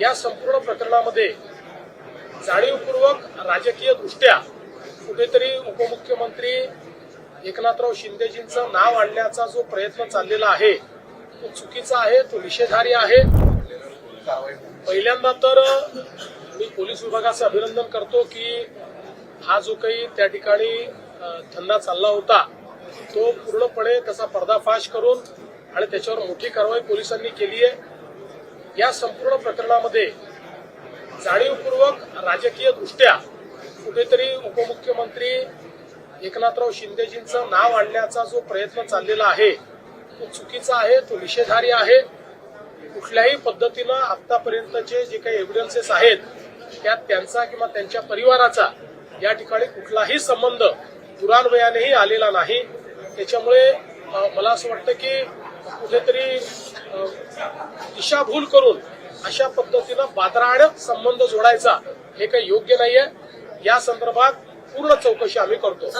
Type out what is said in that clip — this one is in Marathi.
या संपूर्ण प्रकरणामध्ये जाणीवपूर्वक राजकीय दृष्ट्या कुठेतरी उपमुख्यमंत्री एकनाथराव शिंदेजींचं नाव आणण्याचा जो प्रयत्न चाललेला आहे तो चुकीचा आहे तो निषेधारी आहे. पहिल्यांदा तर मी पोलीस विभागाचं अभिनंदन करतो की हा जो काही त्या ठिकाणी धंदा चालला होता तो पूर्णपणे त्याचा पर्दाफाश करून आणि त्याच्यावर मोठी कारवाई पोलिसांनी केली आहे. या संपूर्ण प्रकरणामध्ये जाणीवपूर्वक राजकीय दृष्ट्या कुठेतरी उपमुख्यमंत्री एकनाथराव शिंदेजींचं नाव आणण्याचा जो प्रयत्न चाललेला आहे तो चुकीचा आहे तो निषेधार्य आहे. कुठल्याही पद्धतीनं आतापर्यंतचे जे काही एव्हिडन्सेस आहेत त्यात त्यांचा किंवा त्यांच्या परिवाराचा या ठिकाणी कुठलाही संबंध पुराणवयानेही आलेला नाही. त्याच्यामुळे मला असं वाटतं की कुठेतरी दिशाभूल करून अशा पद्धतीनं बादराड संबंध जोडायचा हे काही योग्य नाहीये. या संदर्भात पूर्ण चौकशी आम्ही करतो.